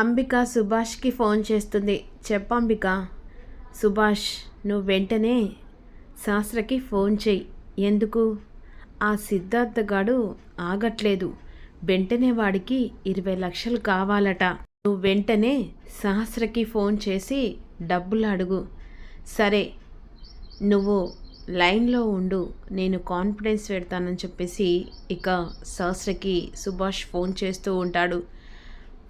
Ambika సుభాష్కి phone చేస్తుంది. చెప్పంబిక సుభాష్ నువ్వు వెంటనే శాస్త్రకి ఫోన్ చెయ్యి. ఎందుకు? ఆ సిద్ధార్థ గాడు ఆగట్లేదు. వెంటనే వాడికి ఇరవై లక్షలు కావాలట. నువ్వు వెంటనే సహస్రకి ఫోన్ చేసి డబ్బులు అడుగు. సరే నువ్వు లైన్లో ఉండు. నేను కాన్ఫిడెన్స్ పెడతానని చెప్పేసి ఇక సహస్రకి సుభాష్ ఫోన్ చేస్తూ ఉంటాడు.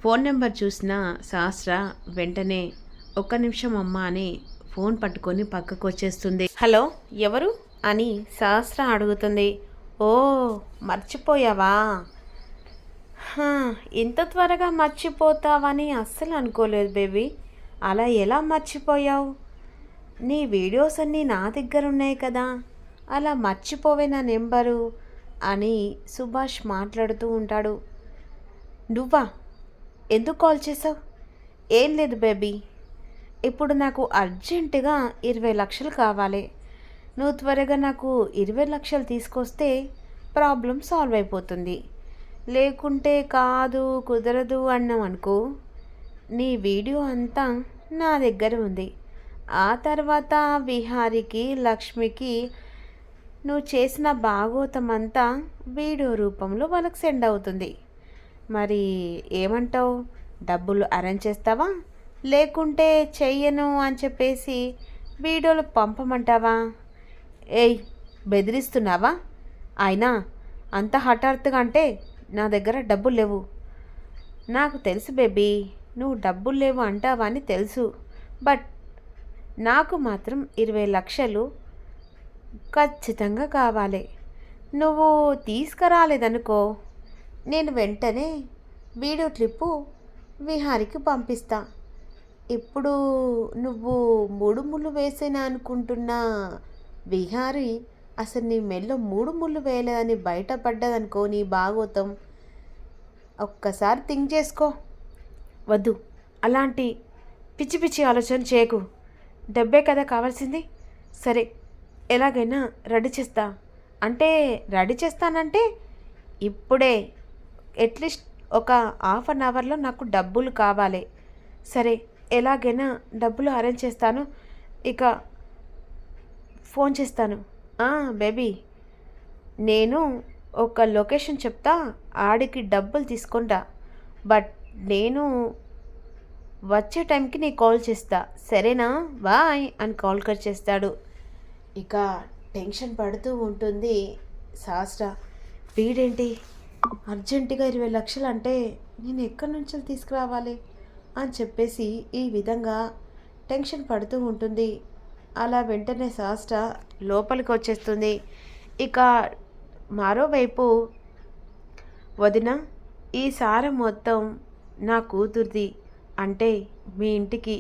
ఫోన్ నెంబర్ చూసిన సహస్ర వెంటనే ఒక్క నిమిషం అమ్మా అని ఫోన్ పట్టుకొని పక్కకు వచ్చేస్తుంది. హలో ఎవరు? అని సహస్ర అడుగుతుంది. ఓ మర్చిపోయావా? ఇంత త్వరగా మర్చిపోతావని అస్సలు అనుకోలేదు బేబీ. అలా ఎలా మర్చిపోయావు? నీ వీడియోస్ అన్నీ నా దగ్గర ఉన్నాయి కదా. అలా మర్చిపోవే నా నెంబరు అని సుభాష్ మాట్లాడుతూ ఉంటాడు. నువ్వా? ఎందుకు కాల్ చేసావు? ఏం లేదు బేబీ. ఇప్పుడు నాకు అర్జెంటుగా ఇరవై లక్షలు కావాలి. నువ్వు త్వరగా నాకు ఇరవై లక్షలు తీసుకొస్తే ప్రాబ్లం సాల్వ్ అయిపోతుంది. లేకుంటే కాదు కుదరదు అన్నాం అనుకో నీ వీడియో అంతా నా దగ్గర ఉంది. ఆ తర్వాత విహారికి లక్ష్మికి నువ్వు చేసిన భాగోతం అంతా వీడియో రూపంలో వాళ్ళకి సెండ్ అవుతుంది. మరి ఏమంటావు? డబ్బులు అరేంజ్ చేస్తావా? లేకుంటే చెయ్యను అని చెప్పేసి వీడియోలు పంపమంటావా? ఏయ్ బెదిరిస్తున్నావా? అయినా అంత హఠాత్తుగా అంటే నా దగ్గర డబ్బులు లేవు. నాకు తెలుసు బేబీ నువ్వు డబ్బులు లేవు అంటావా అని తెలుసు. బట్ నాకు మాత్రం ఇరవై లక్షలు ఖచ్చితంగా కావాలి. నువ్వు తీసుకురాలేదనుకో నేను వెంటనే వీడియో క్లిప్పు విహారికి పంపిస్తా. ఇప్పుడు నువ్వు మూడు ముళ్ళు వేసేనా అనుకుంటున్నా? విహారి అసలు నీ మెల్లో మూడు ముళ్ళు వేయలేదని బయటపడ్డదనుకో నీ భాగోతం. ఒక్కసారి థింక్ చేసుకో. వద్దు అలాంటి పిచ్చి పిచ్చి ఆలోచన చేయకు. డబ్బే కదా కావాల్సింది. సరే ఎలాగైనా రెడీ చేస్తా. అంటే రెడీ చేస్తానంటే ఇప్పుడే అట్లీస్ట్ ఒక హాఫ్ అన్ అవర్లో నాకు డబ్బులు కావాలి. సరే ఎలాగైనా డబ్బులు అరేంజ్ చేస్తాను. ఇక ఫోన్ చేస్తాను. బేబీ నేను ఒక లొకేషన్ చెప్తా ఆడికి డబ్బులు తీసుకుంటా. బట్ నేను వచ్చే టైంకి నీకు కాల్ చేస్తా. సరేనా? బాయ్ అని కాల్ కట్ చేస్తాడు. ఇక టెన్షన్ పడుతూ ఉంటుంది శాస్త్ర వీడేంటి? అర్జెంటుగా ఇరవై లక్షలు అంటే నేను ఎక్కడి నుంచి తీసుకురావాలి అని చెప్పేసి ఈ విధంగా టెన్షన్ పడుతూ ఉంటుంది. అలా వెంటనే శాస్త్ర లోపలికి వచ్చేస్తుంది. ఇక మరోవైపు వదిన ఈ సారం మొత్తం నా కూతుర్ది అంటే మీ ఇంటికి.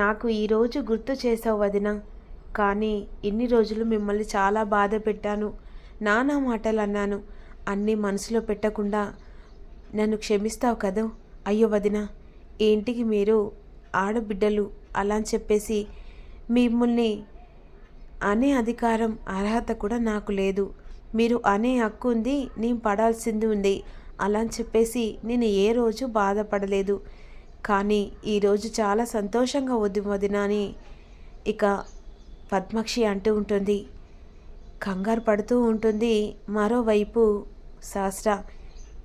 నాకు ఈరోజు గుర్తు చేసావు వదిన కానీ ఇన్ని రోజులు మిమ్మల్ని చాలా బాధ పెట్టాను. నానా మాటలు అన్నాను. అన్నీ మనసులో పెట్టకుండా నన్ను క్షమిస్తావు కదా? అయ్యో వదిన ఏంటికి ఇంటికి మీరు ఆడబిడ్డలు అలా అని చెప్పేసి మిమ్మల్ని అనే అధికారం అర్హత కూడా నాకు లేదు. మీరు అనే హక్కు ఉంది నేను పడాల్సింది ఉంది. అలా అని చెప్పేసి నేను ఏ రోజు బాధపడలేదు. కానీ ఈరోజు చాలా సంతోషంగా వద్దు వదిన అని ఇక పద్మాక్షి అంటూ ఉంటుంది. కంగారు పడుతూ ఉంటుంది. మరోవైపు శాస్త్ర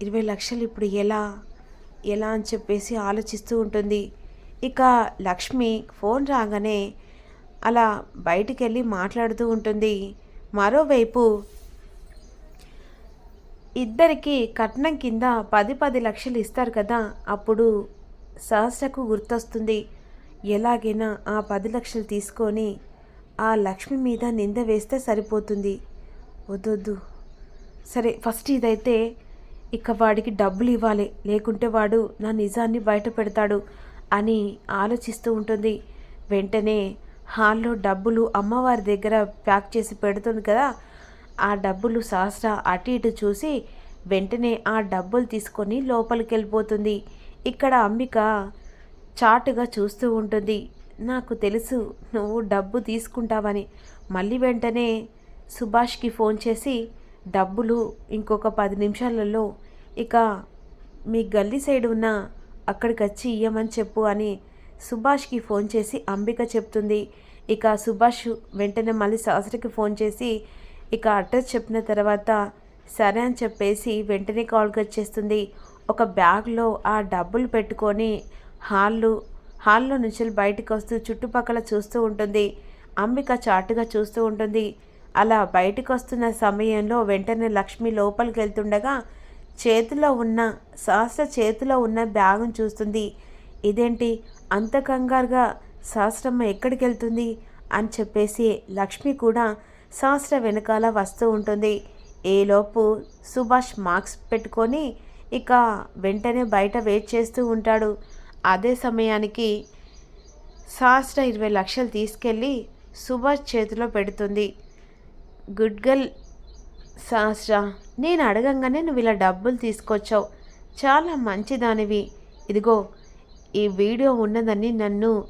ఇరవై లక్షలు ఇప్పుడు ఎలా? ఎలా అని చెప్పేసి ఆలోచిస్తూ ఉంటుంది. ఇక లక్ష్మి ఫోన్ రాగానే అలా బయటికి వెళ్ళి మాట్లాడుతూ ఉంటుంది. మరోవైపు ఇద్దరికి కట్నం కింద పది పది లక్షలు ఇస్తారు కదా అప్పుడు సహస్రకు గుర్తొస్తుంది. ఎలాగైనా ఆ పది లక్షలు తీసుకొని ఆ లక్ష్మి మీద నింద వేస్తే సరిపోతుంది. వద్దొద్దు. సరే ఫస్ట్ ఇదైతే ఇక వాడికి డబ్బులు ఇవ్వాలి. లేకుంటే వాడు నా నిజాన్ని బయట పెడతాడు అని ఆలోచిస్తూ ఉంటుంది. వెంటనే హాల్లో డబ్బులు అమ్మవారి దగ్గర ప్యాక్ చేసి పెడుతుంది కదా. ఆ డబ్బులు సహస్ర అటు ఇటు చూసి వెంటనే ఆ డబ్బులు తీసుకొని లోపలికి వెళ్ళిపోతుంది ఇక్కడ అంబిక చాటుగా చూస్తూ ఉంటుంది. నాకు తెలుసు నువ్వు డబ్బు తీసుకుంటావని. మళ్ళీ వెంటనే సుభాష్కి ఫోన్ చేసి డబ్బులు ఇంకొక పది నిమిషాలలో ఇక మీ గల్లీ సైడ్ ఉన్న అక్కడికి వచ్చి ఇయ్యమని చెప్పు అని సుభాష్కి ఫోన్ చేసి అంబిక చెప్తుంది. ఇక సుభాష్ వెంటనే మళ్ళీ సహస్రకి ఫోన్ చేసి ఇక అడ్రస్ చెప్పిన తర్వాత సరే అని చెప్పేసి వెంటనే కాల్కి వచ్చేస్తుంది ఒక బ్యాగ్లో ఆ డబ్బులు పెట్టుకొని హాల్లో హాల్లో నుంచి బయటకు వస్తూ చుట్టుపక్కల చూస్తూ ఉంటుంది. అంబిక చాటుగా చూస్తూ ఉంటుంది. అలా బయటకు వస్తున్న సమయంలో వెంటనే లక్ష్మి లోపలికి వెళ్తుండగా చేతిలో ఉన్న శాస్త్ర చేతిలో ఉన్న బ్యాగును చూస్తుంది. ఇదేంటి? అంత కంగారుగా శాస్త్రమ్మ ఎక్కడికి వెళ్తుంది అని చెప్పేసి లక్ష్మి కూడా శాస్త్ర వెనకాల వస్తూ ఉంటుంది. ఏలోపు సుభాష్ మార్క్స్ పెట్టుకొని ఇక వెంటనే బయట వెయిట్ చేస్తూ ఉంటాడు. అదే సమయానికి శాస్త్ర ఇరవై లక్షలు తీసుకెళ్ళి సుభాష్ చేతిలో పెడుతుంది. గుడ్ గర్ల్ శాస్త్ర నేను అడగంగానే నువ్వు ఇలా డబ్బులు తీసుకొచ్చావు. చాలా మంచిదానివి. ఇదిగో ఈ వీడియో ఉన్నదని నన్ను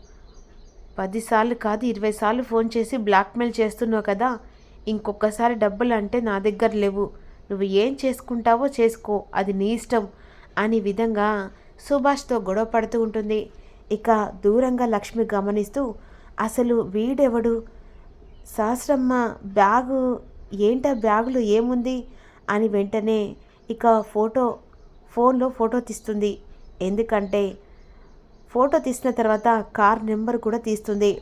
పదిసార్లు కాదు ఇరవై సార్లు ఫోన్ చేసి బ్లాక్మెయిల్ చేస్తున్నావు కదా. ఇంకొకసారి డబ్బులు అంటే నా దగ్గర లేవు. నువ్వు ఏం చేసుకుంటావో చేసుకో అది నీ ఇష్టం అనే విధంగా సుభాష్తో గొడవ పడుతూ ఉంటుంది. ఇక దూరంగా లక్ష్మి గమనిస్తూ అసలు వీడెవడు? సహస్రమ్మ బ్యాగు ఏంటా బ్యాగులో? ఏముంది? అని వెంటనే ఇక ఫోటో ఫోన్లో ఫోటో తీస్తుంది. ఎందుకంటే ఫోటో తీసిన తర్వాత కార్ నెంబర్ కూడా తీస్తుంది.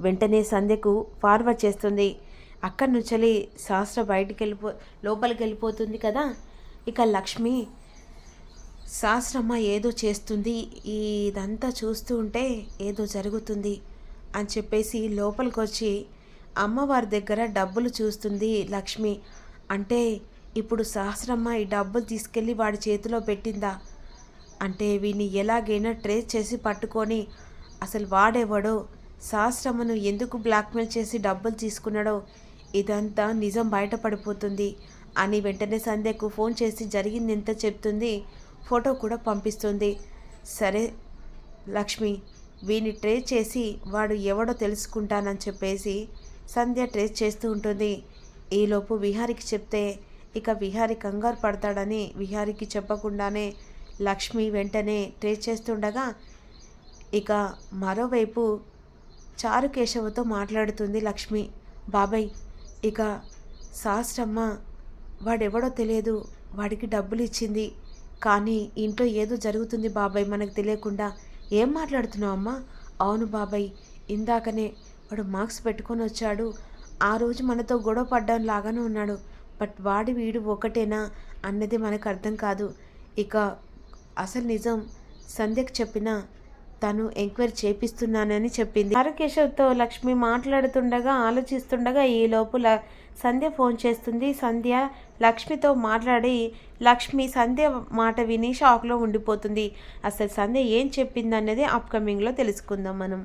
వెంటనే సంధ్యకు ఫార్వర్డ్ చేస్తుంది. అక్కడి నుంచి శాస్త్ర బయటికి వెళ్ళిపో లోపలికి వెళ్ళిపోతుంది కదా? ఇక లక్ష్మి శాస్త్రమ్మ ఏదో చేస్తుంది. ఇదంతా చూస్తూ ఉంటే ఏదో జరుగుతుంది అని చెప్పేసి లోపలికి వచ్చి అమ్మవారి దగ్గర డబ్బులు చూస్తుంది లక్ష్మి. అంటే ఇప్పుడు సహస్రమ్మ ఈ డబ్బులు తీసుకెళ్ళి వాడి చేతిలో పెట్టిందా? అంటే వీని ఎలాగైనా ట్రేస్ చేసి పట్టుకొని అసలు వాడేవాడో? సహస్రమ్మను ఎందుకు బ్లాక్మెయిల్ చేసి డబ్బులు తీసుకున్నాడో? ఇదంతా నిజం బయటపడిపోతుంది అని వెంటనే సంధ్యకు ఫోన్ చేసి జరిగింది ఎంత? చెప్తుంది. ఫోటో కూడా పంపిస్తుంది. సరే లక్ష్మి వీని ట్రేస్ చేసి వాడు ఎవడో తెలుసుకుంటానని చెప్పేసి సంధ్య ట్రేస్ చేస్తూ ఉంటుంది. ఈలోపు విహారికి చెప్తే ఇక విహారి కంగారు పడతాడని విహారికి చెప్పకుండానే లక్ష్మి వెంటనే ట్రేస్ చేస్తుండగా ఇక మరోవైపు చారుకేశవతో మాట్లాడుతుంది లక్ష్మి. బాబాయ్ ఇక శాస్త్రమ్మ వాడెవడో తెలియదు. వాడికి డబ్బులు ఇచ్చింది. కానీ ఇంట్లో ఏదో జరుగుతుంది బాబాయ్ మనకు తెలియకుండా. ఏం మాట్లాడుతున్నావు అమ్మా? అవును బాబాయ్ ఇందాకనే వాడు మార్క్స్ పెట్టుకొని వచ్చాడు. ఆ రోజు మనతో గొడవ పడ్డం లాగానే ఉన్నాడు. బట్ వాడి వీడు ఒకటేనా అన్నది మనకు అర్థం కాదు. ఇక అసలు నిజం సంధ్యకు చెప్పిన తను ఎంక్వైరీ చేపిస్తున్నానని చెప్పింది. హరకేశవ్తో లక్ష్మి మాట్లాడుతుండగా ఆలోచిస్తుండగా ఈ లోపల సంధ్య ఫోన్ చేస్తుంది. సంధ్య లక్ష్మితో మాట్లాడి లక్ష్మి సంధ్య మాట విని షాక్లో ఉండిపోతుంది. అసలు సంధ్య ఏం చెప్పింది అనేది అప్కమింగ్లో తెలుసుకుందాం మనం.